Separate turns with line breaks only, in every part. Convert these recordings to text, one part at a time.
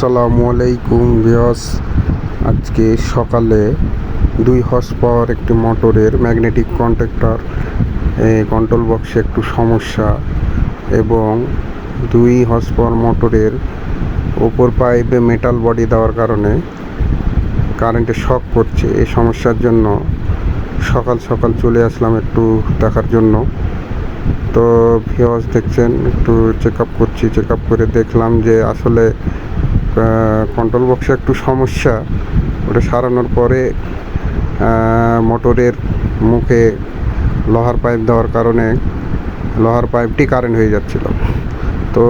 আসসালামু আলাইকুম ভিওস আজকে সকালে দুই হর্স পাওয়ার একটি মোটরের ম্যাগনেটিক কন্ট্যাক্টর কন্ট্রোল বক্সে একটু সমস্যা এবং দুই হর্স পাওয়ার মোটরের ওপর পাইপে মেটাল বডি দেওয়ার কারণে কারেন্টে শক করছে। এই সমস্যার জন্য সকাল সকাল চলে আসলাম একটু দেখার জন্য। তো ভিওস দেখছেন, একটু চেক আপ করছি। চেক আপ করে দেখলাম যে আসলে কন্ট্রোল বক্সে একটু সমস্যা, ওটা সারানোর পরে মোটরের মুখে লোহার পাইপ দেওয়ার কারণে লোহার পাইপটি কারেন্ট হয়ে যাচ্ছিল। তো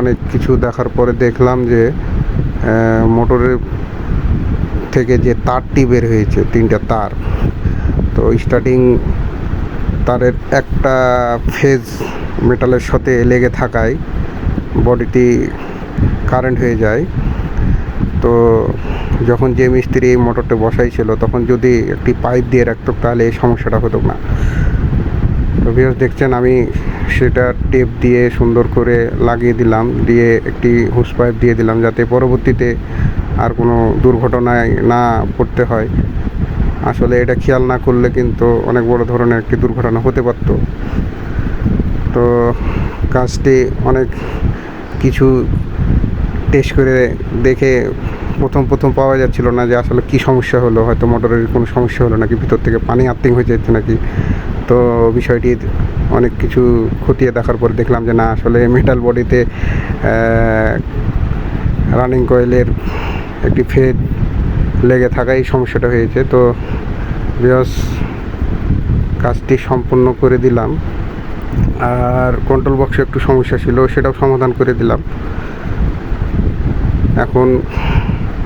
অনেক কিছু দেখার পরে দেখলাম যে মোটরের থেকে যে তারটি বের হয়েছে, তিনটা তার, তো স্টার্টিং তারের একটা ফেজ মেটালের সাথে লেগে থাকায় বডিটি কারেন্ট হয়ে যায়, তো যখন যে মিস্ত্রি এই মোটরটা বসাইছিল, তখন যদি একটি পাইপ দিয়ে রাখতো, তাহলে এই সমস্যাটা হতো না। তো দেখছেন, আমি সেটা টেপ দিয়ে সুন্দর করে লাগিয়ে দিলাম, দিয়ে একটি হুস পাইপ দিয়ে দিলাম, যাতে পরবর্তীতে আর কোনো দুর্ঘটনায় না পড়তে হয়। আসলে এটা খেয়াল না করলে কিন্তু অনেক বড় ধরনের একটি দুর্ঘটনা হতে পারত। তো কাজটি অনেক কিছু টেস্ট করে দেখে প্রথম প্রথম পাওয়া যাচ্ছিল না যে আসলে কি সমস্যা হলো, হয়তো মোটরের কোনো সমস্যা হলো নাকি ভিতর থেকে পানি আর্থিং হয়ে যাচ্ছে নাকি। তো বিষয়টি অনেক কিছু খতিয়ে দেখার পর দেখলাম যে না, আসলে মেটাল বডিতে রানিং কয়েলের একটি ফেদ লেগে থাকায় এই সমস্যাটা হয়েছে। তো বিয়স কাজটি সম্পূর্ণ করে দিলাম। আর কন্ট্রোল বক্সে একটু সমস্যা ছিল, সেটাও সমাধান করে দিলাম। এখন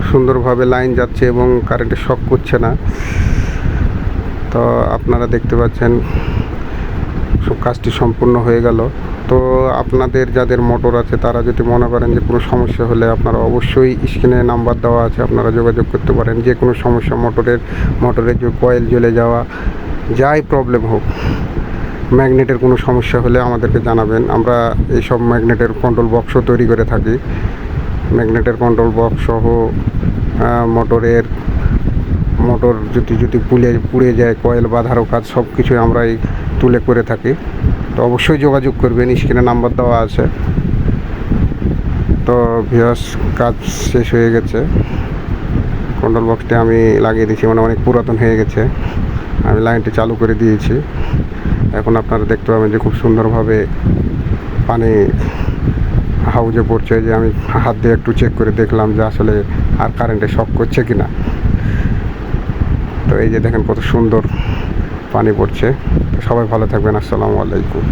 সুন্দরভাবে লাইন যাচ্ছে এবং কারেন্টে শক করছে না। তো আপনারা দেখতে পাচ্ছেন কাজটি সম্পূর্ণ হয়ে গেল। তো আপনাদের যাদের মোটর আছে, তারা যদি মনে করেন যে কোনো সমস্যা হলে আপনারা অবশ্যই স্ক্রিনে নাম্বার দেওয়া আছে, আপনারা যোগাযোগ করতে পারেন। যে কোনো সমস্যা মোটরের মোটরের যে কয়েল জ্বলে যাওয়া, যাই প্রবলেম হোক ম্যাগনেটের কোনো সমস্যা হলে আমাদেরকে জানাবেন। আমরা এইসব ম্যাগনেটের কন্ট্রোল বক্সও তৈরি করে থাকি। ম্যাগনেটের কন্ট্রোল বক্স সহ মোটরের, মোটর যদি যদি পুলে পুড়ে যায় কয়েল বাঁধারও কাজ সব কিছুই আমরাই তুলে করে থাকি। তো অবশ্যই যোগাযোগ করবেন স্ক্রিনে নাম্বার দেওয়া আছে। তো ভিয়াস কাজ শেষ হয়ে গেছে। কন্ট্রোল বক্সটি আমি লাগিয়ে দিয়েছি মানে অনেক পুরাতন হয়ে গেছে। আমি লাইনটি চালু করে দিয়েছি। এখন আপনারা দেখতে পাবেন যে খুব সুন্দরভাবে পানি হাউজে পড়ছে, যে আমি হাত দিয়ে একটু চেক করে দেখলাম যে আসলে আর কারেন্টে শক করছে কি না তো এই যে দেখেন কত সুন্দর পানি পড়ছে। সবাই ভালো থাকবেন, আসসালামু আলাইকুম।